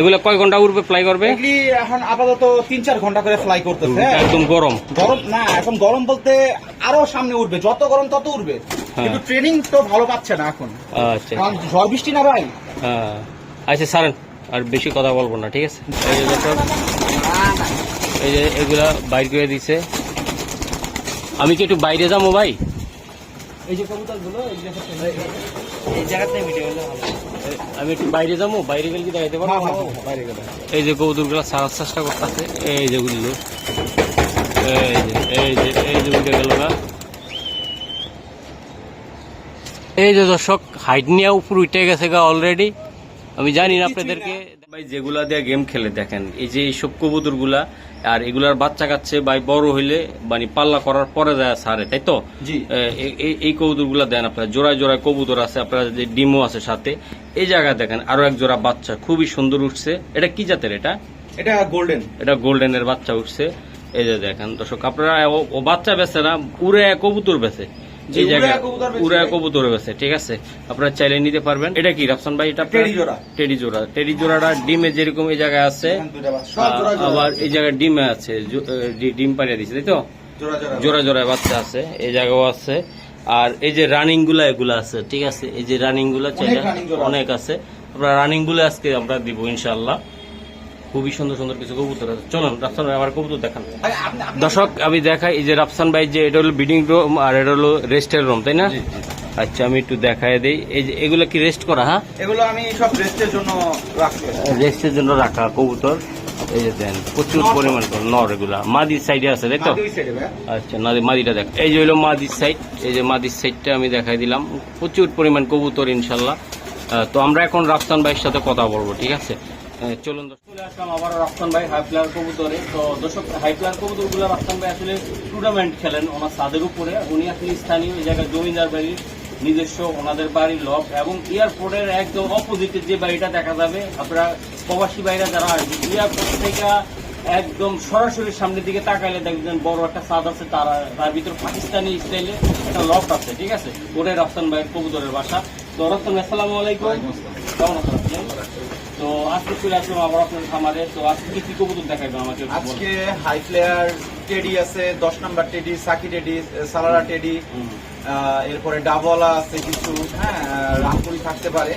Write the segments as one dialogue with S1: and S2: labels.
S1: এগুলো কয় ঘণ্টা উড়বে ফ্লাই করবে?
S2: এগুলি এখন আপাতত তিন চার ঘণ্টা করে ফ্লাই করতেছে।
S1: একদম গরম।
S2: গরম না এখন গরম বলতে আরও সামনে উঠবে যত গরম তত উঠবে
S1: হ্যাঁ।
S2: কিন্তু ট্রেনিং তো ভালো পাচ্ছে না এখন।
S1: আচ্ছা।
S2: ঝড় বৃষ্টি না ভাই?
S1: হ্যাঁ। আচ্ছা সারেন আর বেশি কথা বলব না ঠিক আছে? এই যে দর্শক এই যে এগুলা বাইর করে দিছে। আমি কি একটু বাইরে যাব ভাই? এই যে কবুতরগুলো এই জায়গাতে ভিডিও আমি একটু বাইরে যাব বাইরে গেলে কি দেখাইতে পারব?
S2: হ্যাঁ, হ্যাঁ, হ্যাঁ, বাইরে গেলে।
S1: এই যে কবুতরগুলো সারার চেষ্টা করতেছে এই যে গুলো এই যে এই যে এই যে উঠে গেল না। এই যে দর্শক হাইট নিয়ে উপর উঠে গেছে গা অলরেডি আমি জানি না আপনাদেরকে ভাই যেগুলা দিয়ে গেম খেলে দেখেন এই যে এইসব কবুতরগুলা আর এগুলার বাচ্চা কাচ্ছে বা বড় হইলে মানে পাল্লা করার পরে যায় সারে তাই তো? এই- কবুতরগুলা দেন আপনার। জোড়ায় জোড়ায় কবুতর আছে আপনার যে ডিমও আছে সাথে। এই জায়গায় দেখেন আরও এক জোড়া বাচ্চা খুবই সুন্দর উঠছে। এটা কি জাতের এটা?
S2: এটা গোল্ডেন।
S1: এটা গোল্ডেনের বাচ্চা উঠছে। এই যে দেখেন দর্শক আপনারা ও- বাচ্চা বেছে না উড়ে কবুতর
S2: জি,
S1: এই
S2: উড়ে
S1: জায়গায়
S2: কবুতর বেচে
S1: উড়ে কবুতর বেচে ঠিক আছে? আপনারা চাইলে নিতে পারবেন। এটা কি রাফসান ভাই এটা আপনার?
S2: টেডি জোড়া।
S1: টেডি জোড়া। টেডি জোড়াটা ডিমে যেরকম এই জায়গায় আছে আবার এই জায়গায় ডিমে আছে ডিম পাড়িয়ে দিচ্ছে তাই তো?
S2: জোড়া
S1: বাচ্চা আছে এই জায়গাও আছে। আর এই যে রানিংগুলা এগুলা আছে ঠিক আছে? এই যে রানিংগুলা চাইলে অনেক আছে। আমরা রানিংগুলো আজকে আমরা দিব ইনশাল্লাহ খুবই সুন্দর সুন্দর কিছু কবুতর আছে। চলুন রাফসান ভাই আমার কবুতর দেখান। দর্শক আমি দেখাই এই যে রাফসান ভাই যে এটা হলো বিডিং রুম আর এটা হলো রেস্টের রুম তাই না। আচ্ছা আমি একটু দেখাই দিই। এই যে এগুলো কি রেস্ট করা হ্যাঁ?
S2: এগুলো আমি সব রেস্টের জন্য রাখছি
S1: রেস্টের জন্য রাখা কবুতর। এই যে দেন প্রচুর পরিমাণ নর এগুলা। মাদির সাইডে আছে তাই তো। আচ্ছা নাদি মাদিটা দেখ। এই যে হলো মাদির সাইড এই যে মাদির সাইডটা আমি দেখাই দিলাম। প্রচুর পরিমাণ কবুতর ইনশাল্লাহ। তো আমরা এখন রাফসান ভাইয়ের সাথে কথা বলব ঠিক আছে? চলুন চলে আসলাম আবার রাফসান ভাই হাই কবুতরে। তো দর্শক রাফসান ভাই আসলে টুর্নামেন্ট খেলেন ওনার ছাদের উপরে। উনি আসলে স্থানীয় জায়গায় জমিদার বাড়ির নিজস্ব ওনাদের বাড়ির লক এবং এয়ারপোর্টের একদম অপোজিটে যে বাড়িটা দেখা যাবে। আপনারা প্রবাসী বাইরা যারা আসবে এয়ারপোর্ট থেকে একদম সরাসরি সামনের দিকে তাকাইলে দেখবেন বড় একটা ছাদ আছে তার তার ভিতর পাকিস্তানি স্টাইলে একটা লক আছে ঠিক আছে? ওরে রফতান ভাইয়ের কবুতরের বাসা। তো রাফসান ভাই আসসালামু আলাইকুম। কেমন আছেন? তো আজকে চলে আসলাম আবার আপনার খামারে। তো আজকে কি কবুতর দেখাবেন আমাকে
S2: আজকে হাই প্লেয়ার টেডি আছে দশ নাম্বার টেডি সাকি টেডি সালারা টেডি এরপরে ডাবলা আছে কিছু হ্যাঁ রামপুরি থাকতে পারে।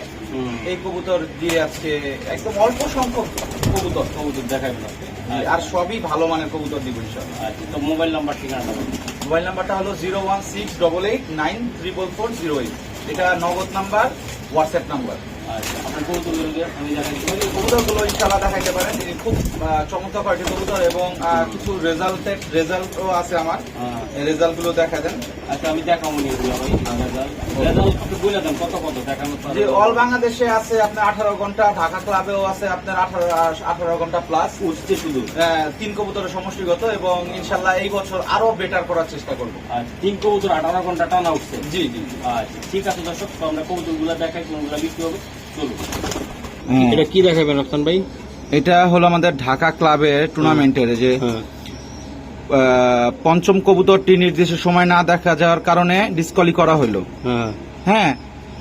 S2: এই কবুতর দিয়ে আজকে একদম অল্প সংখ্যক কবুতর।
S1: কবুতর দেখাবেন
S2: আর সবই ভালো মানের কবুতর দিব
S1: আচ্ছা তো মোবাইল নাম্বার ঠিকানা।
S2: মোবাইল নাম্বারটা হলো zero one six double eight nine triple four zero eight. এটা নগদ নাম্বার হোয়াটসঅ্যাপ নাম্বার। কবুতরগুলো ইনশাল্লাহ দেখাইতে পারেন তিনি খুব চমৎকার কোয়ালিটির কবুতর এবং কিছু রেজাল্টের রেজাল্টও আছে আমার রেজাল্টগুলো দেখা দেন
S1: আচ্ছা আমি দেখাবো নিয়ে
S2: যে অল বাংলাদেশে আছে আপনার আঠারো ঘণ্টা ঢাকা ক্লাবেও আছে আপনার আঠারো আঠারো ঘণ্টা প্লাস
S1: উঠছে শুধু।
S2: তিন কবুতরের সমষ্টিগত এবং ইনশাল্লাহ এই বছর আরও বেটার করার চেষ্টা করব।
S1: আচ্ছা তিন কবুতর আঠারো ঘণ্টা টানা উঠছে।
S2: জি জি
S1: আচ্ছা ঠিক আছে দর্শক তো আমরা কবুতরগুলো দেখাই কোনগুলো বিক্রি হবে। চলুন। এটা কি দেখাবেন ভাই?
S2: এটা হলো আমাদের ঢাকা ক্লাবের টুর্নামেন্টের যে
S1: হ্যাঁ।
S2: পঞ্চম কবুতরটি নির্দিষ্ট সময় না দেখা যাওয়ার কারণে ডিসকলি করা হলো
S1: হ্যাঁ।
S2: হ্যাঁ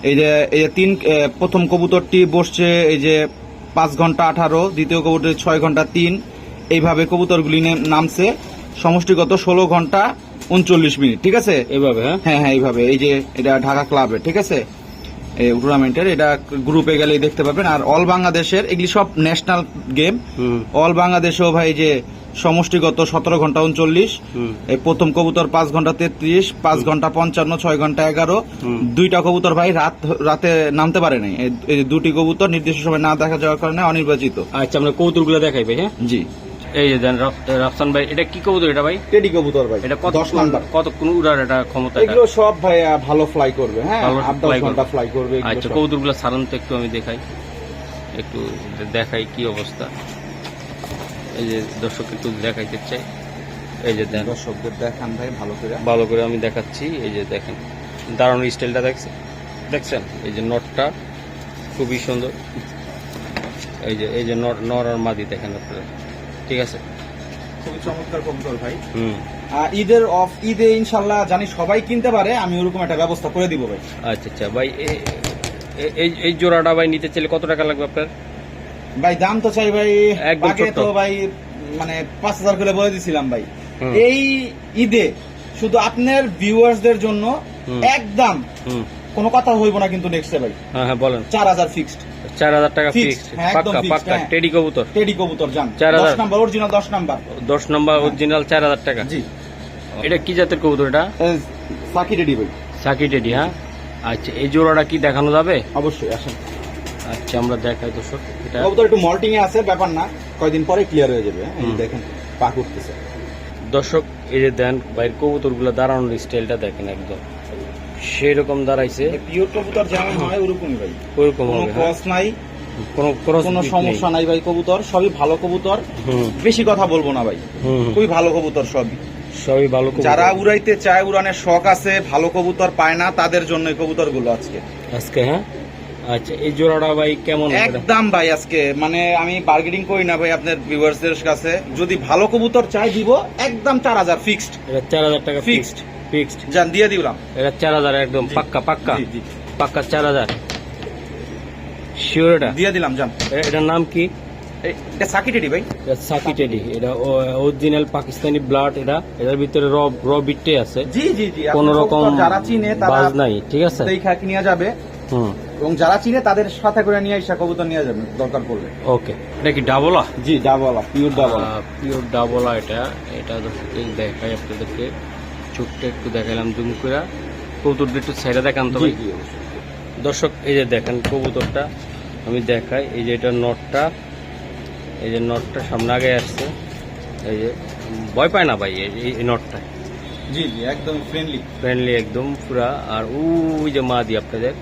S2: এই যে এই যে তিন প্রথম কবুতরটি বসছে এই যে পাঁচ ঘণ্টা আঠারো দ্বিতীয় কবুতর ছয় ঘণ্টা তিন এইভাবে কবুতরগুলি নামছে সমষ্টিগত ষোলো ঘণ্টা উনচল্লিশ মিনিট ঠিক আছে?
S1: এভাবে হ্যাঁ?
S2: হ্যাঁ হ্যাঁ এইভাবে এই যে এটা ঢাকা ক্লাবে ঠিক আছে? এই টুর্নামেন্টের এটা গ্রুপে গেলেই দেখতে পাবেন আর অল বাংলাদেশের এগুলি সব ন্যাশনাল গেম অল বাংলাদেশেও ভাই যে সমষ্টিগত সতেরো ঘণ্টা উনচল্লিশ এই প্রথম কবুতর পাঁচ ঘণ্টা তেত্রিশ পাঁচ ঘণ্টা পঞ্চান্ন ছয় ঘণ্টা এগারো। দুইটা কবুতর ভাই রাত রাতে নামতে পারে নাই। এই- দুটি কবুতর নির্দিষ্ট সময় না দেখা যাওয়ার কারণে অনির্বাচিত।
S1: আচ্ছা আমরা কবুতরগুলো দেখাই ভাই হ্যাঁ?
S2: জি।
S1: এই যে দেন রাফ- রাফসান ভাই এটা কি কবুতর এটা ভাই?
S2: টেডি কবুতর ভাই
S1: এটা কত
S2: নাম্বার।
S1: কত কোন উড়ার এটা ক্ষমতা?
S2: এগুলো সব ভাই ভালো ফ্লাই করবে হ্যাঁ? আট দশ
S1: ঘণ্টা
S2: ফ্লাই করবে
S1: আচ্ছা। কবুতরগুলো সারান তো একটু আমি দেখাই। একটু দেখাই কি অবস্থা। এই যে দর্শক একটু দেখাইতে চাই। এই যে দেন।
S2: দর্শকদের দেখান ভাই ভালো করে।
S1: ভালো করে আমি দেখাচ্ছি। এই যে দেখেন দাঁড়ানোর স্টাইলটা দেখছেন দেখছেন? এই যে নটটা খুবই সুন্দর। এই যে এই যে নর নর আর মাদি দেখেন আপনারা। ঠিক আছে?
S2: খুবই চমৎকার কবুতর ভাই।
S1: হুম।
S2: আর ঈদের অফ ঈদে ইনশাল্লাহ জানি সবাই কিনতে পারে আমি ওরকম একটা ব্যবস্থা করে দিব ভাই।
S1: আচ্ছা আচ্ছা। ভাই এই এই জোড়াটা ভাই নিতে চাইলে কত টাকা লাগবে আপনার?
S2: ভাই দাম তো চাই ভাই
S1: একদম
S2: আগে তো ভাই মানে পাঁচ হাজার করে বলে দিছিলাম ভাই। এই ঈদে শুধু আপনার ভিউয়ার্সদের জন্য একদম কোনো কথা হইব না কিন্তু নেক্সটে ভাই।
S1: হ্যাঁ হ্যাঁ বলেন।
S2: চার হাজার ফিক্সড
S1: চার হাজার টাকা ফিক্সড
S2: হ্যাঁ,
S1: পাক্কা পাক্কা
S2: হ্যাঁ।
S1: টেডি কবুতর।
S2: টেডি কবুতর যান
S1: চার হাজার।
S2: নাম্বার অরিজিনাল দশ নাম্বার
S1: দশ নম্বর অরিজিনাল চার হাজার টাকা।
S2: জি।
S1: এটা কি জাতের কবুতর এটা?
S2: সাকি রেডি ভাই।
S1: সাকি টেডি হ্যাঁ? আচ্ছা এই জোড়াটা কি দেখানো যাবে?
S2: অবশ্যই আসেন।
S1: আচ্ছা আমরা দেখাই দর্শক এটা
S2: কবুতর একটু মল্টিং এ আছে ব্যাপার না। কয়দিন পরে ক্লিয়ার হয়ে যাবে হ্যাঁ? এই দেখেন পা উঠতেছে।
S1: দর্শক এই যে দেন বাইরের কবুতরগুলো দাঁড়ানোর স্টাইলটা দেখেন একদম। সেই রকম দাঁড়াইছে
S2: পিওর কবুতর যেমন হয় ওরকমই ভাই।
S1: ওরকম
S2: কোনো
S1: হ্যাঁ?
S2: ক্রস নাই
S1: কোনো
S2: কোনো সমস্যা নাই। ভাই কবুতর সবই ভালো কবুতর। বেশি কথা বলব না ভাই। খুবই ভালো কবুতর সবই।
S1: সবই ভালো
S2: যারা উড়াইতে চায় উড়ানের শখ আছে ভালো কবুতর পায় না তাদের জন্য এই কবুতরগুলো আজকে।
S1: আজকে হ্যাঁ? আচ্ছা এই জোড়াটা ভাই কেমন
S2: একদম ভাই আজকে মানে আমি বার্গেনিং করি না ভাই আপনার ভিউয়ার্সদের কাছে। যদি ভালো কবুতর চাই দিব একদম চার হাজার ফিক্সড
S1: এটা চার হাজার টাকা ফিক্সড ফিক্সড
S2: যান দিয়ে দিলাম
S1: এটা চার হাজার একদম পাক্কা পাক্কা। পাক্কা চার হাজার। শিওর এটা?
S2: দিয়ে দিলাম যান
S1: এটার নাম কি?
S2: এই- এটা সাকি ভাই।
S1: এটা এটা অরিজিনাল পাকিস্তানি ব্লাড এটা। এটার ভিতরে র র বিটে আছে।
S2: জি জি জি।
S1: কোন রকম
S2: যারা চিনে তারা
S1: বাজ নাই ঠিক আছে?
S2: দেখা যাবে।
S1: হুম।
S2: এবং যারা চিনে তাদের সাথে করে নিয়ে এসে কবুতর নিয়ে যাবে দরকার পড়বে
S1: ওকে। এটা কি ডাবলা?
S2: জি ডাবলা পিওর ডাবলা।
S1: পিওর ডাবলা এটা। এটা দর্শককে দেখাই আপনাদেরকে। চোখটা একটু দেখালাম জুম করে কবুতরটা একটু ছেড়ে দেখান তো দর্শক এই যে দেখেন কবুতরটা আমি দেখাই। এই যে এটা নটটা এই যে নটটা সামনে আগে আসছে। এই যে ভয় পায় না ভাই এই এই নটটা
S2: জি জি একদম ফ্রেন্ডলি
S1: ফ্রেন্ডলি একদম পুরা। আর ওই যে মা দি আপনাদের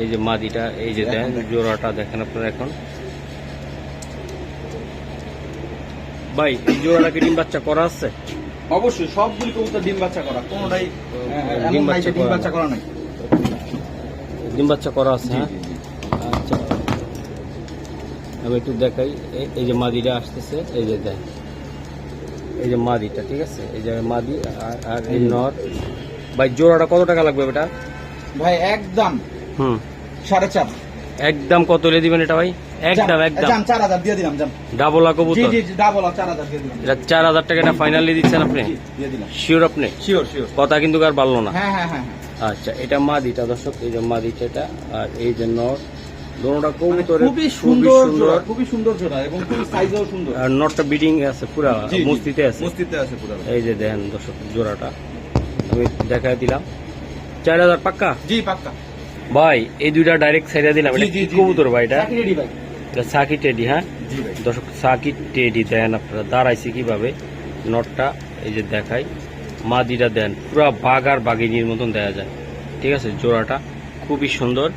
S1: এই যে মাদিটা এই যে দেন জোড়াটা দেখেন আপনারা এখন। ভাই এই জোড়াটা কি ডিম বাচ্চা করা আছে?
S2: অবশ্যই সবগুলি কবুতর ডিম বাচ্চা করা কোনোটাই
S1: ডিম
S2: এমন নাই যে
S1: বাচ্চা
S2: ডিম বাচ্চা করা নাই।
S1: ডিম বাচ্চা করা আছে হ্যাঁ? আচ্ছা। আমি একটু দেখাই এই- যে মাদিটা আসতেছে এই যে দেখ এই যে মাদিটা ঠিক আছে? এই যে মাদি আর- এই নর। ভাই জোড়াটা কত টাকা লাগবে এটা
S2: ভাই একদম।
S1: হুম।
S2: সাড়ে চার।
S1: একদম কত হলে দিবেন এটা ভাই? একদম একদম।
S2: দিয়ে দিলাম
S1: ডাবল
S2: জি
S1: কবুতর?
S2: জি জি ডাবল চার হাজার দিয়ে দিলাম।
S1: এটা চার হাজার টাকা এটা ফাইনালি দিচ্ছেন আপনি?
S2: জি, দিয়ে দিলাম।
S1: শিওর আপনি?
S2: শিওর শিওর
S1: কথা কিন্তু আর পারল না।
S2: হ্যাঁ হ্যাঁ হ্যাঁ
S1: আচ্ছা এটা মাদিটা দর্শক এই যে মাদিটা এটা আর এই যে নর দোনোটা
S2: মানে খুবই সুন্দর জোড়া খুবই সুন্দর জোড়া এবং খুবই সাইজও সুন্দর।
S1: আর নটটা বিডিং আছে পুরা। মস্তিতে আছে।
S2: মস্তিতে আছে পুরো।
S1: এই যে দেখেন দর্শক জোড়াটা। আমি দিলাম। চার হাজার পাক্কা?
S2: জি পাক্কা।
S1: ভাই এই দুইটা ডাইরেক্ট ছেড়ে দিলাম। এটা কি কবুতর ভাই এটা?
S2: চাকরি ভাই।
S1: এটা সাকি টেডি হ্যাঁ? দর্শক সাকি টেডি দেন আপনারা। দাঁড়াইছে কীভাবে? নটটা এই যে দেখাই। মাদিটা দেন। পুরা বাঘ আর বাঘিনীর মতন দেখা যায়। ঠিক আছে জোড়াটা খুবই সুন্দর।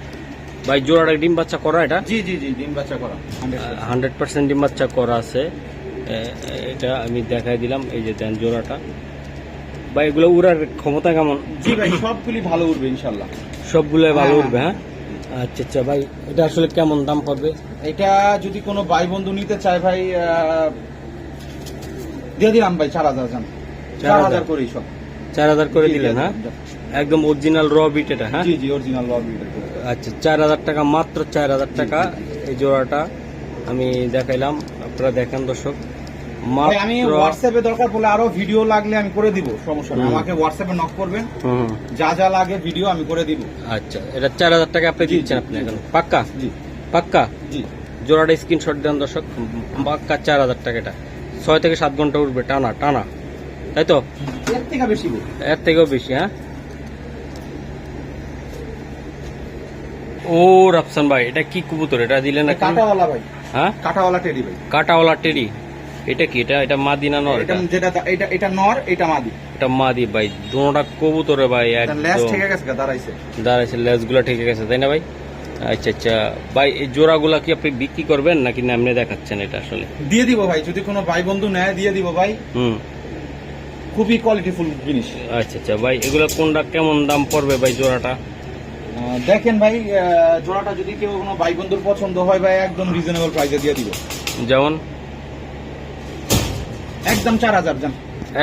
S1: ভাই জোড়াটা ডিম বাচ্চা করা এটা?
S2: জি জি জি ডিম বাচ্চা করা। 100%
S1: হান্ড্রেড পার্সেন্ট ডিম বাচ্চা করা আছে। এটা আমি দেখাই দিলাম। এই যে দেন জোড়াটা। বা এগুলো উড়ার ক্ষমতা কেমন?
S2: জি ভাই সবগুলি ভালো উঠবে ইনশাল্লাহ
S1: সবগুলো ভালো
S2: হ্যাঁ,
S1: উঠবে হ্যাঁ। আচ্ছা আচ্ছা ভাই এটা আসলে কেমন দাম পড়বে?
S2: এটা যদি কোনো ভাই বন্ধু নিতে চায় ভাই আহ, দিয়ে দিলাম ভাই চার হাজার যান
S1: চার
S2: চার
S1: হাজার।
S2: হাজার করেই সব।
S1: চার হাজার করে
S2: জি,
S1: দিলেন
S2: দিয়ে
S1: হ্যাঁ?
S2: দিলাম,
S1: একদম অরিজিনাল র বিট এটা হ্যাঁ?
S2: জি জি অরিজিনাল লবি
S1: আচ্ছা চার হাজার টাকা মাত্র চার হাজার টাকা এই জোড়াটা আমি দেখাইলাম আপনারা দেখেন দর্শক।
S2: আমি হোয়াটসঅ্যাপে দরকার পড়লে আরও ভিডিও লাগলে আমি করে দিব সমস্যা নেই। আমাকে হোয়াটসঅ্যাপে নক করবেন। যা যা লাগে ভিডিও আমি করে দিব।
S1: আচ্ছা এটা চার হাজার টাকা আপনি দিচ্ছেন আপনি এখন। পাক্কা?
S2: জি।
S1: পাক্কা?
S2: জি।
S1: জোড়াটা স্ক্রিনশট দেন দর্শক। পাক্কা চার হাজার টাকা এটা। ছয় থেকে সাত ঘণ্টা উঠবে টানা টানা। তাই তো?
S2: এর থেকে বেশি
S1: এর থেকেও বেশি হ্যাঁ? ও রাফসান ভাই এটা কি কবুতর? এটা দিলেন
S2: কাটাওয়ালা ভাই।
S1: হ্যাঁ?
S2: কাটাওয়ালা টেডি ভাই।
S1: কাটাওয়ালা টেরি এটা কি? এটা এটা মাদি না নর
S2: এটা যেটা এটা এটা নর এটা মাদি।
S1: এটা মাদি ভাই দুটা কবুতরে ভাই একদম।
S2: ঠিক আছে গা, দাঁড়াইছে।
S1: দাঁড়াইছে লেজগুলা ঠিক গেছে তাই না ভাই? আচ্ছা আচ্ছা। ভাই এই জোড়াগুলা কি আপনি বিক্রি করবেন নাকি না এমনি দেখাচ্ছেন এটা আসলে?
S2: দিয়ে দিব ভাই যদি কোনো ভাই বন্ধু নেয় দিয়ে দিব ভাই।
S1: হুম।
S2: খুবই কোয়ালিটিফুল জিনিস।
S1: আচ্ছা আচ্ছা। ভাই এগুলো কোনটা কেমন দাম পড়বে ভাই জোড়াটা?
S2: দেখেন ভাই জোড়াটা যদি কেউ কোনো ভাই বন্ধুর পছন্দ হয় ভাই একদম রিজনেবল প্রাইসে দিয়ে দিব।
S1: যেমন?
S2: একদম চার হাজার যান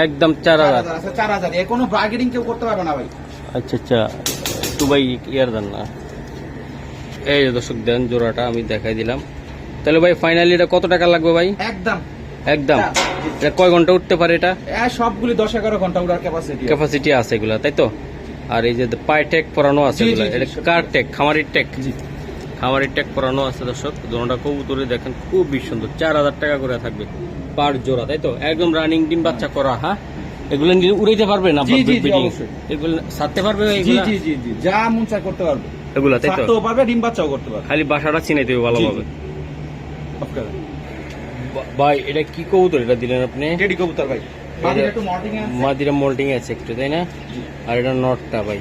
S1: একদম চার হাজার।
S2: হাজার চার হাজার। এ কোনো বার্গেনিং কেউ করতে পারবে না ভাই।
S1: আচ্ছা আচ্ছা। একটু ভাই ইয়ার দেন না। এই যে দর্শক দেন জোড়াটা আমি দেখাই দিলাম। তাহলে ভাই ফাইনালি এটা কত টাকা লাগবে ভাই?
S2: একদম।
S1: একদম।
S2: হ্যাঁ।
S1: এটা কয় ঘণ্টা উঠতে পারে এটা?
S2: সবগুলি দশ এগারো ঘণ্টা উড়ার ক্যাপাসিটি
S1: ক্যাপাসিটি আছে এগুলা তাই তো? আর এই যে পায়ে টেক পরানো আছে এটা কার টেক খামারির টেক
S2: জি।
S1: খামারির টেক পরানো আছে দর্শক দোনোটা কবুতরে দেখেন খুবই সুন্দর। চার হাজার টাকা করে থাকবে। পার জোড়া তাই তো? একদম রানিং ডিম বাচ্চা করা হ্যাঁ? এগুলো উড়াইতে পারবে না
S2: জি, জি।
S1: এগুলো ছাড়তে পারবে
S2: জি জি জি জি যা মন চায় করতে পারবে।
S1: এগুলা তাই তো?
S2: পারবে ডিম বাচ্চাও করতে পারবে।
S1: খালি বাসাটা চিনাইতে হবে ভালোভাবে। ভাই এটা কি কবুতর এটা দিলেন আপনি?
S2: টেডি কবুতর ভাই।
S1: মাদিরা মোল্টিং আছে। একটু তাই না? আর এটা নটটা ভাই।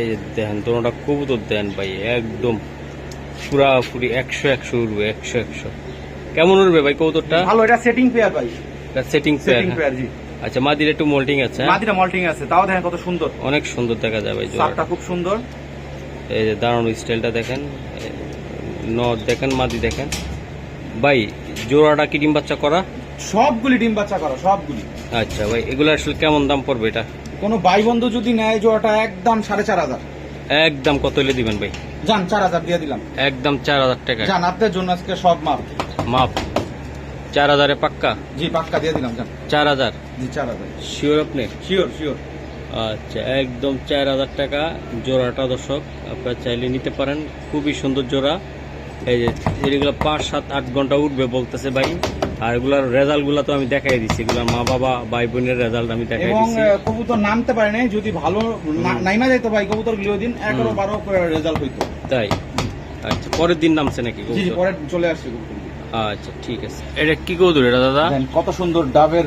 S1: এই যে দেখেন দোনোটা কবুতর দেন ভাই একদম পুরাপুরি একশো একশো উঠবে একশো একশো। কেমন উঠবে ভাই কবুতরটা
S2: ভালো এটা সেটিং পেয়ার ভাই।
S1: সেটিং
S2: সেটিং পেয়ার জি।
S1: আচ্ছা মাদিরা একটু মোল্টিং আছে হ্যাঁ?
S2: মাদিটা মল্টিং আছে তাও দেখেন কত সুন্দর।
S1: অনেক সুন্দর দেখা যায় ভাই জোড়াটা
S2: সাপটা খুব সুন্দর।
S1: এই যে দাঁড়ানো স্টাইলটা দেখেন নট দেখেন মাদি দেখেন। ভাই জোড়াটা কি ডিম বাচ্চা করা?
S2: সবগুলি ডিম বাচ্চা করা সবগুলি।
S1: আচ্ছা ভাই এগুলো আসলে কেমন দাম পড়বে এটা?
S2: কোনো ভাই বন্ধু যদি নেয় জোড়াটা একদম সাড়ে চার হাজার।
S1: একদম কত হলে দিবেন ভাই?
S2: যান চার হাজার দিয়ে দিলাম।
S1: একদম চার হাজার টাকা
S2: যান আপনার জন্য আজকে সব মাপ
S1: মাপ। চার হাজারে পাক্কা?
S2: জি পাক্কা দিয়ে দিলাম যান
S1: চার হাজার?
S2: জি চার হাজার।
S1: শিওর আপনি?
S2: শিওর শিওর
S1: আচ্ছা একদম চার হাজার টাকা জোড়াটা দর্শক আপনারা চাইলে নিতে পারেন। খুবই সুন্দর জোড়া। এই যে এগুলো পাঁচ সাত আট ঘণ্টা উঠবে বলতেছে ভাই। আর এগুলার রেজাল্টগুলা তো আমি দেখাই দিচ্ছি এগুলার মা বাবা ভাই বোনের রেজাল্ট আমি দেখাই দিচ্ছি
S2: কবুতর নামতে পারে নাই যদি ভালো নাইমা যাইতো ভাই কবুতরগুলো দিন এগারো
S1: হুম।
S2: বারো রেজাল্ট হইতো।
S1: তাই? আচ্ছা পরের দিন নামছে নাকি কবুতর?
S2: পরে চলে আসছে কবুতর।
S1: আচ্ছা ঠিক আছে। এটা কি কবুতর এটা দাদা?
S2: কত সুন্দর ডাবের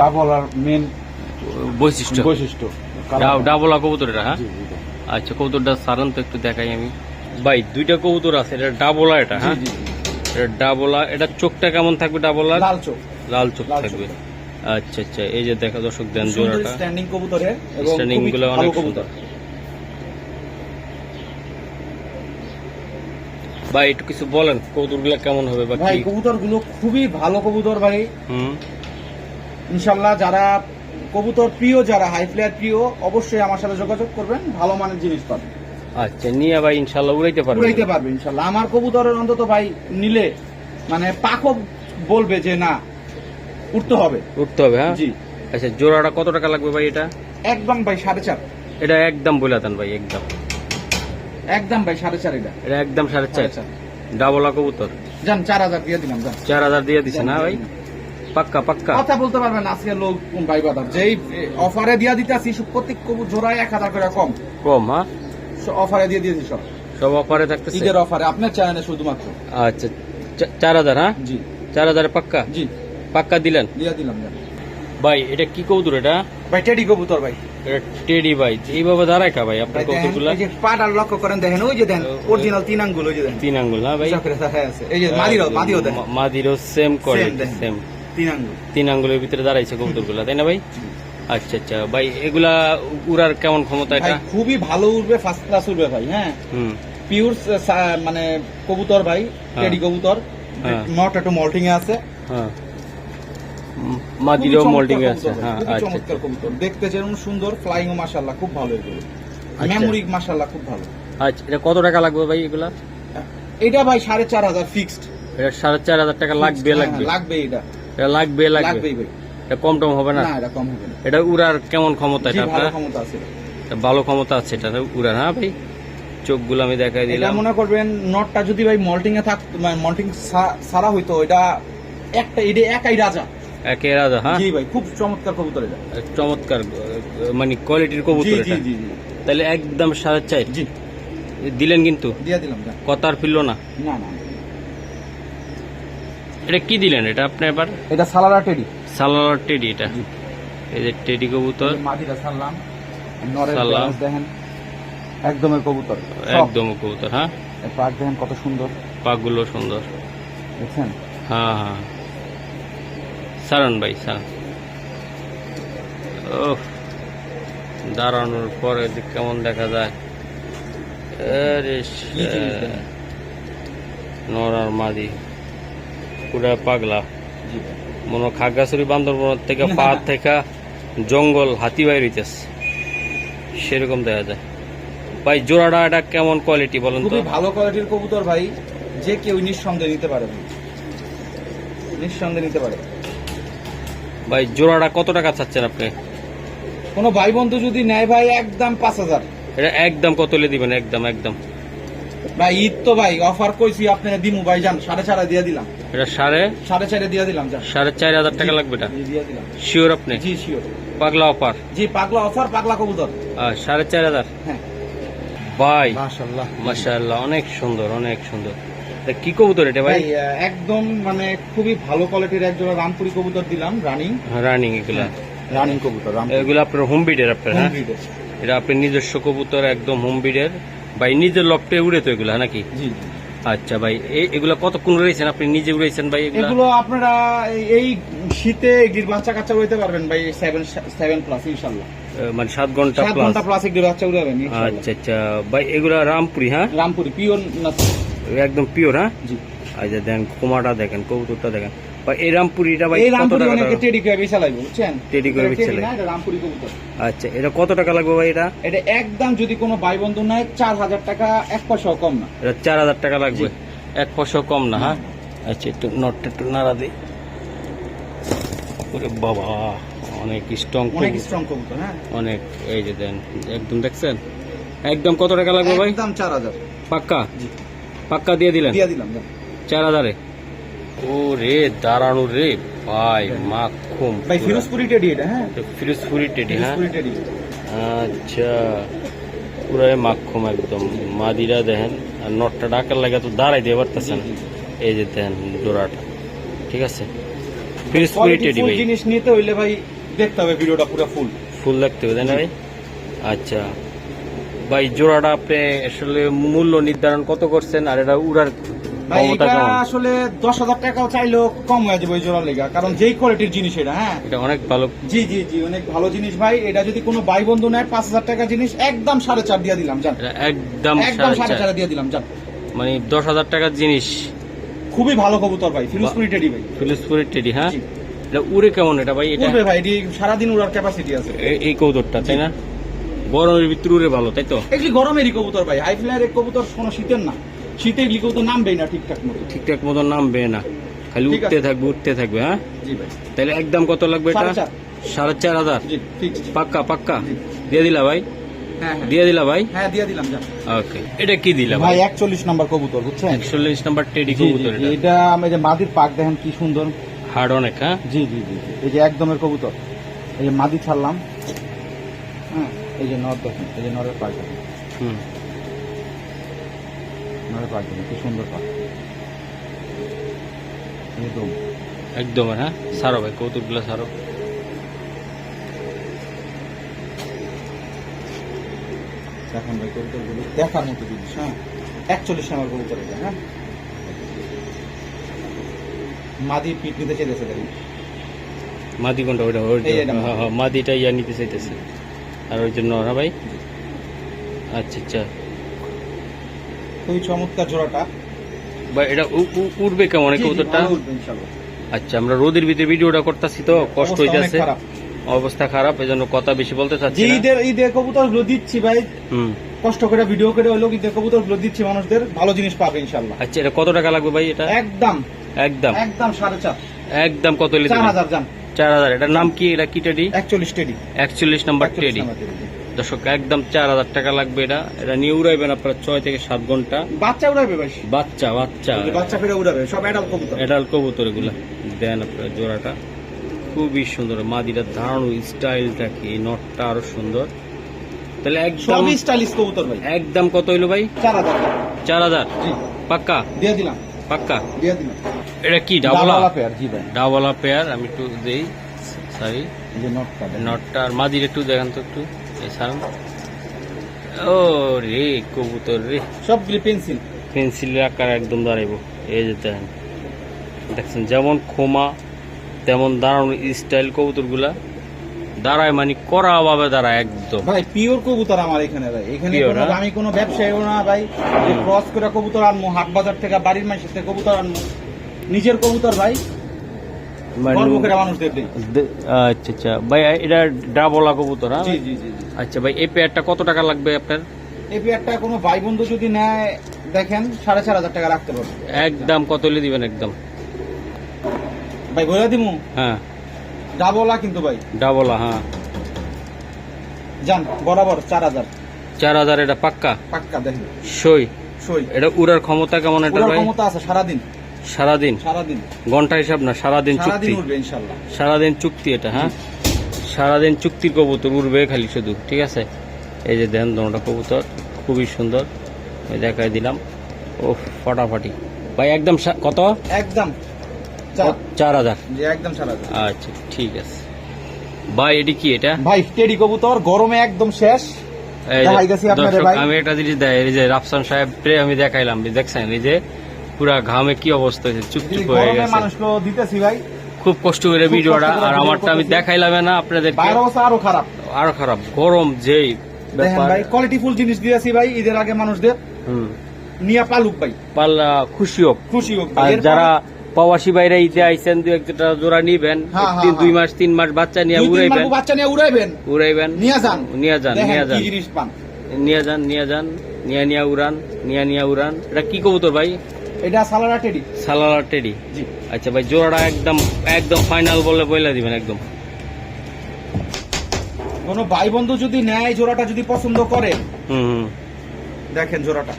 S2: ডাবল আর মেন
S1: বৈশিষ্ট্য।
S2: বৈশিষ্ট্য।
S1: ডাবলা কবুতর এটা হ্যাঁ। আচ্ছা কবুতরটা সারান তো একটু দেখাই আমি। ভাই দুইটা কবুতর আছে এটা ডাবলা এটা হ্যাঁ। এটা ডাবলা এটা চোখটা কেমন থাকবে ডাবলা
S2: লাল চোখ।
S1: লাল চোখ থাকবে। আচ্ছা আচ্ছা এই যে দেখা দর্শক দেন
S2: সুন্দর
S1: জোড়াটা।
S2: স্ট্যান্ডিং কবুতরের এবং
S1: Standing গুলো অনেক
S2: কবুতর।
S1: ভাই একটু কিছু বলেন কবুতরগুলো কেমন হবে বা
S2: ভাই কবুতরগুলো খুবই ভালো কবুতর ভাই।
S1: হুম।
S2: ইনশাল্লাহ যারা কবুতর প্রিয় যারা হাই ফ্লায়ার প্রিয় অবশ্যই আমার সাথে যোগাযোগ করবেন ভালো মানের জিনিস পাবেন।
S1: আচ্ছা নিয়ে ভাই ইনশাল্লাহ উড়াইতে পারবে
S2: উড়াইতে পারবে ইনশাল্লাহ আমার কবুতরের অন্তত ভাই নিলে মানে পাখো বলবে যে না উঠতে হবে।
S1: উঠতে হবে হ্যাঁ?
S2: জি।
S1: আচ্ছা জোড়াটা কত টাকা লাগবে ভাই এটা?
S2: একদম ভাই সাড়ে চার।
S1: এটা একদম বলে দেন ভাই একদম
S2: একদম ভাই সাড়ে চার এটা।
S1: একদম সাড়ে চার। ডাবলা কবুতর।
S2: যান চার হাজার দিয়ে দিলাম যান।
S1: চার হাজার দিয়ে দিছে না ভাই? পাক্কা পাক্কা।
S2: কথা বলতে পারবেন আজকে লোক ভাই বাদার যেই অফারে দিয়া দিতেছি প্রত্যেক কবুর জোড়ায় এক হাজার করে কম।
S1: কম হ্যাঁ?
S2: অফারে দিয়ে দিয়েছি সব।
S1: সব অফারে থাকতেছে?
S2: ঈদের অফারে আপনার চ্যানেলে শুধুমাত্র।
S1: আচ্ছা চার হাজার হ্যাঁ?
S2: জি।
S1: চার হাজারে পাক্কা?
S2: জি।
S1: পাক্কা দিলেন?
S2: দিয়ে দিলাম
S1: ভাই এটা কি কবুতর এটা?
S2: ভাই টেডি কবুতর ভাই।
S1: টেডি ভাই এইভাবে দাঁড়ায় কা ভাই আপনার কবুতরগুলা
S2: যে পাটার লক্ষ্য করেন দেখেন ওই যে দেন অরিজিনাল তিন আঙ্গুল ওই যে দেন।
S1: তিন আঙ্গুল না ভাই।
S2: এই যে মাদিরও মাদিও দেন।
S1: মাদিরও সেম করে সেম
S2: তিন আঙ্গুল।
S1: তিন আঙ্গুলের ভিতরে দাঁড়াইছে কবুতরগুলা তাই না ভাই? আচ্ছা আচ্ছা ভাই এগুলা উড়ার কেমন ক্ষমতা এটা?
S2: খুবই ভালো উঠবে ফার্স্ট ক্লাস উঠবে ভাই হ্যাঁ?
S1: হুম।
S2: পিওর মানে কবুতর ভাই
S1: হ্যাঁ।
S2: টেডি কবুতর।
S1: হ্যাঁ।
S2: নট একটু মল্টিং এ আছে।
S1: হ্যাঁ। মাদিরও মোল্ডিং আছে। হ্যাঁ আচ্ছা
S2: চমৎকার কবুতর। দেখতে যেমন সুন্দর ফ্লাইং ও মাশাআল্লাহ খুব ভালো এগুলো।
S1: আচ্ছা।
S2: মেমোরি মাশাআল্লাহ খুব ভালো।
S1: আচ্ছা এটা কত টাকা লাগবে ভাই এগুলা?
S2: এটা ভাই সাড়ে চার হাজার ফিক্সড
S1: এটা সাড়ে চার হাজার টাকা লাগবে লাগবে।
S2: লাগবে এটা।
S1: এটা লাগবে লাগবে।
S2: ভাই।
S1: এটা কম টম হবে না?
S2: না এটা কম হবে না।
S1: এটা উড়ার কেমন ক্ষমতা এটা
S2: ভালো ক্ষমতা আছে।
S1: ভালো ক্ষমতা আছে এটা উড়ার হ্যাঁ ভাই? চোখগুলো আমি দেখাই
S2: এটা
S1: দিলাম।
S2: মনে করবেন নটটা যদি ভাই মল্টিং এ থাকতো মল্টিং সারা হইতো এটা একটা এটা একাই রাজা।
S1: রাজা হ্যাঁ?
S2: জি ভাই খুব চমৎকার কবুতর এটা।
S1: চমৎকার মানে কোয়ালিটির কবুতর
S2: জি জি জি
S1: তাহলে একদম সাড়ে চার।
S2: জি।
S1: দিলেন কিন্তু?
S2: দিয়ে দিলাম
S1: কথা আর ফিরলো না?
S2: না না
S1: এটা কি দিলেন এটা আপনি এবার?
S2: এটা সালারা টেডি।
S1: সালার টেডি এটা। এই যে টেডি কবুতর।
S2: মাটিটা সারলাম। নরের ব্যালেন্স দেখেন একদমই কবুতর।
S1: একদম কবুতর হ্যাঁ?
S2: পাক দেখেন কত সুন্দর।
S1: পাকগুলো সুন্দর।
S2: দেখছেন?
S1: হ্যাঁ হ্যাঁ। সারান ভাই সারান। ও দাঁড়ানোর পরে কেমন দেখা যায়। নরার মাদি। পুরা পাগলা। মনে খাগড়াছড়ি বান্দরবন থেকে পাহাড় থেকে জঙ্গল হাতি বাইর হইতেছে। সেরকম দেখা যায়। ভাই জোড়াটা এটা কেমন কোয়ালিটি বলেন তো?
S2: ভালো কোয়ালিটির কবুতর ভাই। যে কেউ নিঃসন্দেহে নিতে পারে নিঃসন্দেহে নিতে পারে।
S1: ভাই জোড়াটা কত টাকা চাচ্ছেন আপনি?
S2: কোনো ভাই বন্ধু যদি নেয় ভাই একদম পাঁচ হাজার।
S1: এটা একদম কত দিবেন? একদম একদম।
S2: ভাই ঈদ তো ভাই অফার কইছি আপনারা দিমু ভাই যান সাড়ে চারে দিয়ে দিলাম।
S1: এটা সাড়ে?
S2: সাড়ে চারে দিয়ে দিলাম যান।
S1: সাড়ে চার হাজার টাকা লাগবে এটা?
S2: দিয়ে দিলাম।
S1: শিওর আপনি?
S2: জি শিওর
S1: পাগলা অফার?
S2: জি পাগলা অফার পাগলা কবুতর।
S1: সাড়ে চার হাজার?
S2: হ্যাঁ।
S1: ভাই।
S2: মাশাআল্লাহ।
S1: মাশাআল্লাহ অনেক সুন্দর অনেক সুন্দর। কি কবুতর এটা ভাই?
S2: একদম মানে খুবই ভালো কোয়ালিটির একজোড়া রামপুরি কবুতর দিলাম রানিং
S1: রানিং এগুলা।
S2: রানিং কবুতর রামপুরি।
S1: এগুলো আপনার হোম বিডের আপনার হ্যাঁ। এটা আপনার নিজস্ব কবুতর একদম হোম বিডের ভাই নিজের লপটে উড়ে তো এগুলা নাকি?
S2: জি।
S1: আচ্ছা ভাই এগুলা কতক্ষণ উড়েছেন আপনি নিজে উড়েছেন ভাই এগুলো?
S2: আপনারা এই- শীতে এগুলির বাচ্চা কাচ্চা উড়াইতে পারবেন ভাই সেভেন সেভেন প্লাস ইনশাল্লাহ
S1: মানে সাত ঘণ্টা
S2: সাত ঘণ্টা প্লাস এগুলির বাচ্চা উড়াবেন।
S1: আচ্ছা আচ্ছা। ভাই এগুলা রামপুরি হ্যাঁ?
S2: রামপুরি পিওর না
S1: একদম পিওর হ্যাঁ?
S2: জি।
S1: আচ্ছা দেখেন কুমারটা দেখেন কবুতরটা দেখেন। ভাই এই রামপুরিটা ভাই
S2: এই
S1: কত
S2: রামপুরি অনেকে টেডি করে বেচা লাগবে বুঝছেন?
S1: টেডি করে
S2: এটা
S1: বেচা লাগবে।
S2: এটা রামপুরি কবুতর।
S1: আচ্ছা এটা কত টাকা লাগবে ভাই এটা?
S2: এটা একদম যদি কোনো ভাই বন্ধু নেয় চার হাজার টাকা এক পয়সাও কম না।
S1: এটা চার হাজার টাকা লাগবে। এক পয়সাও কম না হ্যাঁ? আচ্ছা একটু নটটা একটু নাড়া দিই। ওরে বাবা অনেক স্ট্রং
S2: অনেক স্ট্রং কবুতর হ্যাঁ?
S1: অনেক এই যে দেন একদম দেখছেন? একদম কত টাকা লাগবে ভাই?
S2: একদম চার হাজার।
S1: পাক্কা?
S2: জি।
S1: পাক্কা দিয়ে দিলেন?
S2: দিয়ে দিলাম।
S1: চার হাজারে? ও রে দাঁড়ানো রে ভাই মাখুম
S2: ভাই ফিরোজপুরি টেডি এটা হ্যাঁ?
S1: ফিরোজপুরি টেডি হ্যাঁ? আচ্ছা পুরাই মাখুম একদম। মাদিরা দেখেন আর নটটা ডাকার লাগে তো দাঁড়াই দিয়ে
S2: জি।
S1: এই যে দেন জোড়াটা। ঠিক আছে? ফিরোজপুরি টেডি ভাই।
S2: জিনিস নিতে হইলে ভাই দেখতে হবে ভিডিওটা পুরো ফুল
S1: ফুল লাগতে হবে তাই না ভাই? আচ্ছা। ভাই জোড়াটা আপনি আসলে মূল্য নির্ধারণ কত করছেন আর এটা উড়ার
S2: ভাই
S1: ক্ষমতা
S2: এটা
S1: কেমন?
S2: আসলে দশ হাজার টাকাও চাইলেও কম হয়ে যাবে ওই জোড়া লেগা কারণ যেই কোয়ালিটির জিনিস এটা হ্যাঁ?
S1: এটা অনেক ভালো।
S2: জি জি জি অনেক ভালো জিনিস ভাই। এটা যদি কোনো ভাই বন্ধু নেয় পাঁচ হাজার টাকা জিনিস একদম সাড়ে চার দিয়ে দিলাম জান।
S1: একদম
S2: একদম
S1: সাড়ে
S2: সাড়ে
S1: চার।
S2: দিয়ে দিলাম জান।
S1: মানে দশ হাজার টাকার জিনিস।
S2: খুবই ভালো কবুতর ভাই ফিরোজপুরি টেডি ভাই।
S1: ফিলিসপুরের টেডি হ্যাঁ। এটা উড়ে কেমন এটা ভাই? এটা
S2: ভাই এটি সারাদিন উড়ার ক্যাপাসিটি আছে।
S1: এই কৌদরটা তাই না? গরমের ভিতরে ভালো তাই তো?
S2: এগুলি গরমেরই কবুতর ভাই। হাই ফ্লায়ারের কবুতর কোনো শীতের না। শীতে এগুলি কবুতর নামবেই না ঠিকঠাক মতো।
S1: ঠিকঠাক মতো নামবে না। খালি উঠতে থাকবে উঠতে থাকবে হ্যাঁ?
S2: জি ভাই।
S1: তাহলে একদম কত লাগবে এটা?
S2: সাড়ে চার।
S1: হাজার? পাক্কা পাক্কা? দিয়ে দিলা ভাই?
S2: হ্যাঁ হ্যাঁ।
S1: দিয়ে দিলা ভাই?
S2: হ্যাঁ দিয়ে দিলাম
S1: ওকে। এটা কি দিলা
S2: ভাই
S1: ভাই?
S2: একচল্লিশ নাম্বার কবুতর বুঝছেন?
S1: একচল্লিশ নাম্বার টেডি কবুতর এটা।
S2: এটা আমি যে মাদির পাক দেখেন কি সুন্দর।
S1: হার্ড অনেক হ্যাঁ?
S2: জি জি জি জি। এই যে একদমের কবুতর। এই যে মাদি ছাড়লাম। হ্যাঁ। এই যে নর দেখেন এই যে নরের দেখেন
S1: হুম।
S2: নরের দেখেন কি সুন্দর পাক একদম
S1: একদম হ্যাঁ? সারো ভাই কৌতুকগুলো সারো।
S2: দেখেন ভাই কবুতরগুলো দেখার মতো জিনিস হ্যাঁ? একচল্লিশ নাম্বার কবুতর এটা হ্যাঁ? মাদি পিঠ নিতে চেয়েছে দেখেন।
S1: মাদি কোনটা? ওইটা ওই
S2: এই এটা
S1: হ্যাঁ, হ্যাঁ, মাদিটা ইয়া নিতে চাইতেছে। আর ওই জন্য হ্যাঁ ভাই। আচ্ছা আচ্ছা।
S2: খুবই চমৎকার জোড়াটা।
S1: ভাই এটা উ- উ- উড়বে কেমন কবুতরটা?
S2: উঠবে ইনশাআল্লাহ।
S1: আচ্ছা আমরা রোদের ভিতরে ভিডিওটা করতেছি তো কষ্ট হয়ে
S2: যাচ্ছে।
S1: অবস্থা খারাপ এই জন্য কথা বেশি বলতে চাচ্ছি
S2: ঈদের ঈদের কবুতরগুলো দিচ্ছি ভাই
S1: হুম।
S2: কষ্ট করে ভিডিও করে হলো ঈদের কবুতরগুলো দিচ্ছি মানুষদের ভালো জিনিস পাবে ইনশাল্লাহ।
S1: আচ্ছা এটা কত টাকা লাগবে ভাই এটা?
S2: একদম।
S1: একদম।
S2: একদম সাড়ে চার।
S1: একদম কত
S2: চার? হাজার যান।
S1: চার হাজার। এটার নাম কি? এটা কি টেডি
S2: একচল্লিশ টেডি
S1: একচল্লিশ নাম্বার টেডি দর্শক একদম চার হাজার টাকা লাগবে এটা। এটা নিয়ে উড়াইবেন আপনার ছয় থেকে সাত ঘণ্টা।
S2: বাচ্চা উড়াবে ভাই।
S1: বাচ্চা বাচ্চা।
S2: বাচ্চা ফেরে উড়াবে সব অ্যাডাল কবুতর।
S1: এডাল কবুতর এগুলা। দেন আপনার জোড়াটা। খুবই সুন্দর। মাদিটার ধারণ স্টাইলটা কি? নটটা আরও সুন্দর। তাহলে একদম
S2: স্টাইলিশ কবুতর ভাই।
S1: একদম কত হইল ভাই?
S2: চার হাজার।
S1: চার হাজার। পাক্কা?
S2: দিয়ে দিলাম।
S1: পাক্কা?
S2: দিয়ে দিলাম।
S1: এটা কি ডাবলা?
S2: পেয়ার জি ভাই।
S1: ডাবলা পেয়ার আমি একটু দেই সরি
S2: যে নটটা
S1: নটটা আর মাদির একটু দেখান তো একটু সারান। ও রে কবুতর রে।
S2: সবগুলি পেন্সিল।
S1: পেন্সিলের আকার একদম দাঁড়াইব। এই যে দেখেন দেখছেন যেমন খোমা তেমন দাঁড়ানো স্টাইল কবুতরগুলা। দাঁড়ায় মানে করা ভাবে দাঁড়ায় একদম।
S2: ভাই পিওর কবুতর আমার এখানে ভাই। এখানে
S1: হ্যাঁ?
S2: আমি কোনো ব্যবসায়ীও না ভাই। ক্রস করে কবুতর আনব হাট বাজার থেকে বাড়ির মানুষের থেকে কবুতর আনব নিজের কবুতর ভাই।
S1: মানে আচ্ছা আচ্ছা। ভাই এটা ডাবলা কবুতর হ্যাঁ? আচ্ছা ভাই এই পেয়ারটা কত টাকা লাগবে আপনার?
S2: এই পেয়ারটা কোনো ভাই বন্ধু যদি নেয় দেখেন সাড়ে চার হাজার টাকা রাখতে পারবে।
S1: একদম কত হলে দিবেন একদম?
S2: ভাই বলে দিমু?
S1: হ্যাঁ।
S2: ডাবলা কিন্তু ভাই।
S1: ডাবলা হ্যাঁ।
S2: যান বরাবর চার হাজার।
S1: চার হাজার এটা পাক্কা?
S2: পাক্কা দেখেন।
S1: সই?
S2: সই।
S1: এটা উড়ার ক্ষমতা কেমন এটা ভাই?
S2: ক্ষমতা আছে সারাদিন।
S1: সারাদিন?
S2: সারাদিন।
S1: ঘণ্টা হিসাব না সারাদিন চুক্তি। সারাদিন চুক্তি এটা হ্যাঁ? সারাদিন চুক্তির কবুতর উড়বে খালি শুধু ঠিক আছে? এই যে দেন দোনোটা কবুতর খুবই সুন্দর। দেখাই দিলাম। ও ফটাফটি। ভাই একদম কত?
S2: একদম চার।
S1: হাজার।
S2: একদম
S1: আচ্ছা ঠিক আছে। ভাই এটি কি এটা?
S2: ভাই টেডি কবুতর গরমে একদম শেষ।
S1: আমি একটা জিনিস দেয় এই যে রাফসান সাহেব আমি দেখাইলাম দেখছেন? এই যে পুরা ঘামে কি অবস্থা হয়েছে? চুপচুপ হয়ে গেছে।
S2: মানুষকে দিতেছি ভাই।
S1: খুব কষ্ট করে ভিডিওটা আর আমারটা আমি। দেখাইলাম না
S2: অবস্থা আরও খারাপ।
S1: আরও খারাপ। গরম যেই
S2: দেখেন ভাই কোয়ালিটি জিনিস দিয়েছি ভাই ঈদের আগে মানুষদের। নিয়ে পালুক ভাই।
S1: পাল্লা খুশি হোক।
S2: খুশি হোক
S1: আর যারা প্রবাসী বাইরে ঈদে আইছেন দু একটা জোড়া নিবেন
S2: হ্যাঁ, হ্যাঁ,
S1: দুই
S2: হ্যাঁ।
S1: মাস তিন মাস বাচ্চা নিয়ে উড়াইবেন।
S2: বাচ্চা নিয়ে উড়াইবেন।
S1: উড়াইবেন।
S2: নিয়ে যান।
S1: নিয়ে যান নিয়ে যান।
S2: জিনিস পান।
S1: নিয়ে যান নিয়ে যান নিয়ে নিয়ে উড়ান নিয়ে নিয়ে উড়ান। এটা কি কবুতর ভাই?
S2: এটা সালারা টেডি।
S1: সালালা টেডি?
S2: জি।
S1: আচ্ছা ভাই জোড়াটা একদম একদম ফাইনাল বলে বইলা দিবেন একদম।
S2: কোনো ভাই বন্ধু যদি নেয় জোড়াটা যদি পছন্দ করে
S1: হুম
S2: দেখেন জোড়াটা।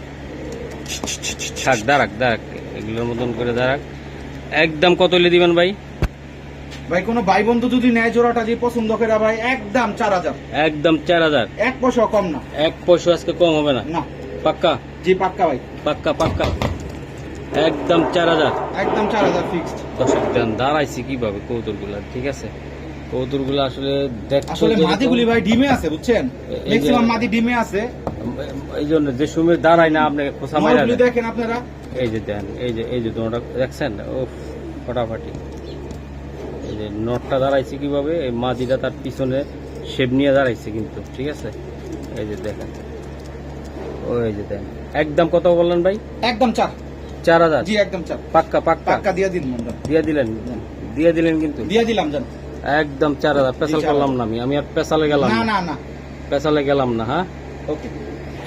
S1: থাক দাঁড়াক দাঁড়াক এগুলোর মতন করে দাঁড়াক। একদম কত হলে দিবেন ভাই?
S2: ভাই কোনো ভাই বন্ধু যদি নেয় জোড়াটা যদি পছন্দ করে ভাই একদম চার হাজার।
S1: একদম চার হাজার।
S2: এক পয়সা কম না।
S1: এক পয়সা আজকে কম হবে না?
S2: না।
S1: পাক্কা?
S2: জি পাক্কা ভাই।
S1: পাক্কা পাক্কা। একদম চার হাজার।
S2: একদম চার হাজার ফিক্সড
S1: দর্শক দেন দাঁড়াইছি কীভাবে কৌতুরগুলা ঠিক আছে? কৌতুরগুলা আসলে
S2: আসলে মাদিগুলি ভাই ডিমে আছে বুঝছেন? ম্যাক্সিমাম মাদি ডিমে আছে।
S1: এই জন্য যে সময় দাঁড়ায় না আপনাকে খোসা মারা
S2: দেখেন আপনারা।
S1: এই যে দেন এই যে এই যে তোমরা দেখছেন? ও ফটাফটি। এই যে নটটা দাঁড়াইছে কীভাবে? এই মাদিটা তার পিছনে শেপ নিয়ে দাঁড়াইছে কিন্তু ঠিক আছে? এই যে দেখেন। ওই যে দেন। একদম কত বললেন ভাই?
S2: একদম চার।
S1: চার হাজার?
S2: জি একদম চার।
S1: পাক্কা পাক্কা?
S2: পাক্কা দিয়ে দিন
S1: দিয়ে দিলেন? দিয়ে দিলেন কিন্তু?
S2: দিয়ে দিলাম জান।
S1: একদম চার হাজার। পেশাল করলাম না আমি। আমি আর পেশালে গেলাম
S2: না
S1: না।
S2: না না।
S1: পেশালে গেলাম না হ্যাঁ?
S2: ওকে।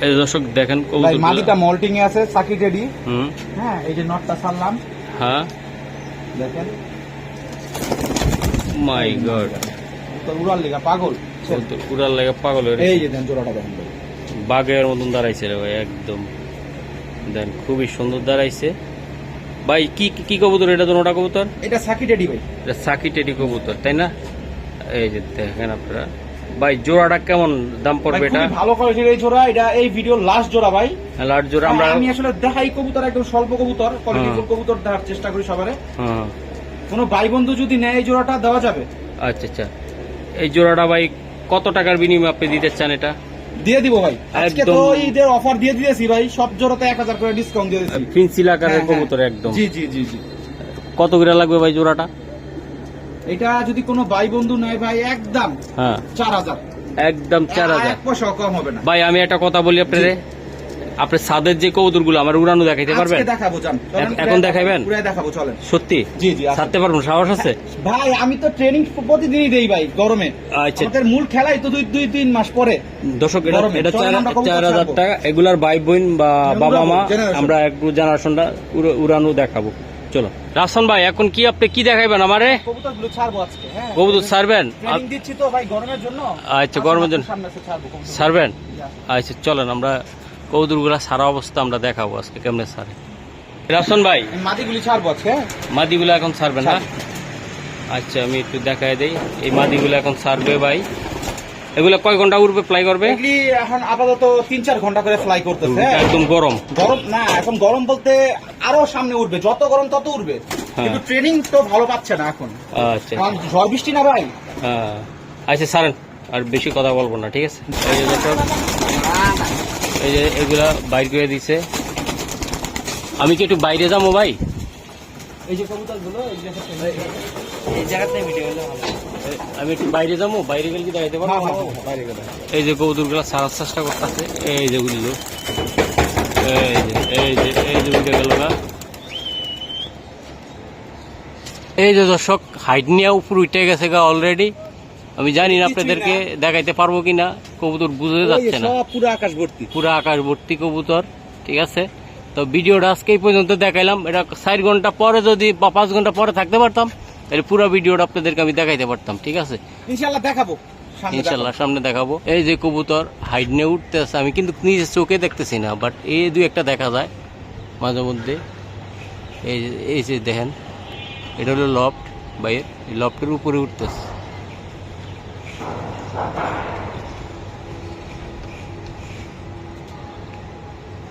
S1: এই যে দর্শক দেখেন
S2: ভাই মাদিটা মল্টিং এ আছে সাকি টেডি
S1: হুম।
S2: হ্যাঁ এই যে নটটা ছাড়লাম।
S1: হ্যাঁ।
S2: দেখেন।
S1: My god.
S2: তো উড়াল লিগা পাগল।
S1: লাগে পাগল
S2: এই যে দেন জোড়াটা দেখেন।
S1: বাঘের মতন দাঁড়াইছে রে ভাই একদম। দেন খুবই সুন্দর দাঁড়াইছে। ভাই কি কি- কবুতর? এটা তো ওটা কবুতর?
S2: এটা সাকি টেডি ভাই।
S1: এটা সাকি টেডি কবুতর তাই না? এই যে দেখেন আপনারা। ভাই জোড়াটা কেমন দাম পড়বে এটা?
S2: ভালো কোয়ালিটির এই জোড়া। এটা এই ভিডিও লাস্ট জোড়া ভাই।
S1: লাট জোড়া আমরা
S2: আমি আসলে দেখাই কবুতর একদম স্বল্প কবুতর কোয়ালিটি
S1: হ্যাঁ।
S2: কবুতর দেওয়ার চেষ্টা করি সবারে।
S1: হ্যাঁ।
S2: কোনো ভাই বন্ধু যদি নেয় এই জোড়াটা দেওয়া যাবে।
S1: আচ্ছা আচ্ছা। এই জোড়াটা ভাই কত টাকার বিনিময়ে আপনি দিতে চান এটা?
S2: দিয়ে দিব ভাই। আজকে তো
S1: একদম।
S2: ঈদের অফার দিয়ে দিয়েছি ভাই সব জোড়াতে এক হাজার করে ডিসকাউন্ট দিয়ে দিয়েছি।
S1: পেন্সিল আকারের
S2: হ্যাঁ, হ্যাঁ।
S1: কবুতর একদম।
S2: জি জি জি জি।
S1: কত করে লাগবে ভাই জোড়াটা?
S2: এটা যদি কোনো ভাই বন্ধু নেয় ভাই একদম
S1: হ্যাঁ।
S2: চার হাজার।
S1: একদম চার হাজার।
S2: কম হবে না।
S1: ভাই আমি একটা কথা বলি আপনারে আপনি সাদের যে কবুতরগুলো আমার উড়ানো দেখাইতে পারবেন?
S2: দেখাবো
S1: এখন- দেখাইবেন?
S2: দেখাবো চলেন।
S1: সত্যি?
S2: জি জি
S1: ছাড়তে পারবেন সাহস আছে?
S2: ভাই আমি তো ট্রেনিং প্রতিদিনই দেই ভাই গরমে।
S1: আচ্ছা।
S2: আমাদের মূল খেলাই তো দুই দুই তিন মাস পরে।
S1: দর্শক এটা এটা চার হাজার টাকা এগুলার ভাই বোন বা বাবা মা আমরা একটু জেনারেশনটা উড়ানো দেখাবো। চলো। রাফসান ভাই এখন কি আপনি কি দেখাইবেন আমারে?
S2: কবুতর হ্যাঁ।
S1: কবুতর ছাড়বেন? আচ্ছা, গরমের জন্য। ছাড়বেন? আচ্ছা চলেন আমরা কবুতরগুলা সারা অবস্থা আমরা দেখাবো আজকে কেমনে ছাড়ে রাফসান ভাই
S2: মাদিগুলি ছাড়বো আজকে?
S1: মাদিগুলো এখন ছাড়বেন না? আচ্ছা আমি একটু দেখাই দেই। এই মাদিগুলো এখন ছাড়বে ভাই। এগুলো কয় ঘণ্টা উঠবে ফ্লাই করবে?
S2: এখন আপাতত তিন চার ঘণ্টা করে ফ্লাই করতেছে?
S1: একদম গরম।
S2: গরম না এখন গরম বলতে আরও সামনে উঠবে যত গরম তত উঠবে
S1: হ্যাঁ।
S2: কিন্তু ট্রেনিং তো ভালো পাচ্ছে না এখন।
S1: আচ্ছা।
S2: ঝড় বৃষ্টি না ভাই?
S1: হ্যাঁ। আচ্ছা ছাড়েন আর বেশি কথা বলব না ঠিক আছে? এই যে এগুলা বাইর করে দিছে। আমি কি একটু বাইরে যাব ভাই?
S2: এই যে কবুতরগুলো
S1: এই জায়গাতে ভিডিও আমি একটু বাইরে যাব? বাইরে গেলে কি দেখাইতে পারব? এই যে কবুতরগুলো সারার চেষ্টা করতেছে। এই যে এই যে এই যে এই যে উঠে গেল না। এই যে দর্শক হাইট নিয়ে উপর উঠে গেছে গা অলরেডি আমি জানি না আপনাদেরকে দেখাইতে পারব কিনা কবুতর বুঝে যাচ্ছে না।
S2: পুরো আকাশ ভর্তি
S1: পুরো আকাশ ভর্তি কবুতর ঠিক আছে? তো ভিডিওটা আজকে এই পর্যন্ত দেখাইলাম। এটা চার ঘণ্টা পরে যদি বা পাঁচ ঘণ্টা পরে থাকতে পারতাম তাহলে পুরো ভিডিওটা আপনাদেরকে আমি দেখাইতে পারতাম ঠিক আছে?
S2: ইনশাল্লাহ দেখাবো। সামনে
S1: ইনশাল্লাহ সামনে দেখাবো। এই যে কবুতর হাইট নিয়ে উঠতেছে। আমি কিন্তু নিজের চোখে দেখতেছি না বাট এই দুই একটা দেখা যায় মাঝে মধ্যে। এই যে- এই যে দেখেন এটা হলো লফট বাইরের এই লফটের উপরে উঠতেছে।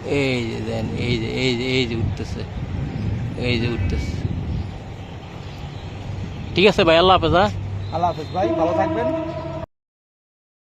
S1: এই যে দেন, এই যে এই যে এই যে উঠতেছে। এই যে উঠতেছে। ঠিক আছে ভাই, আল্লাহ হাফেজ হ্যাঁ?
S2: আল্লাহ হাফেজ ভাই, ভালো থাকবেন।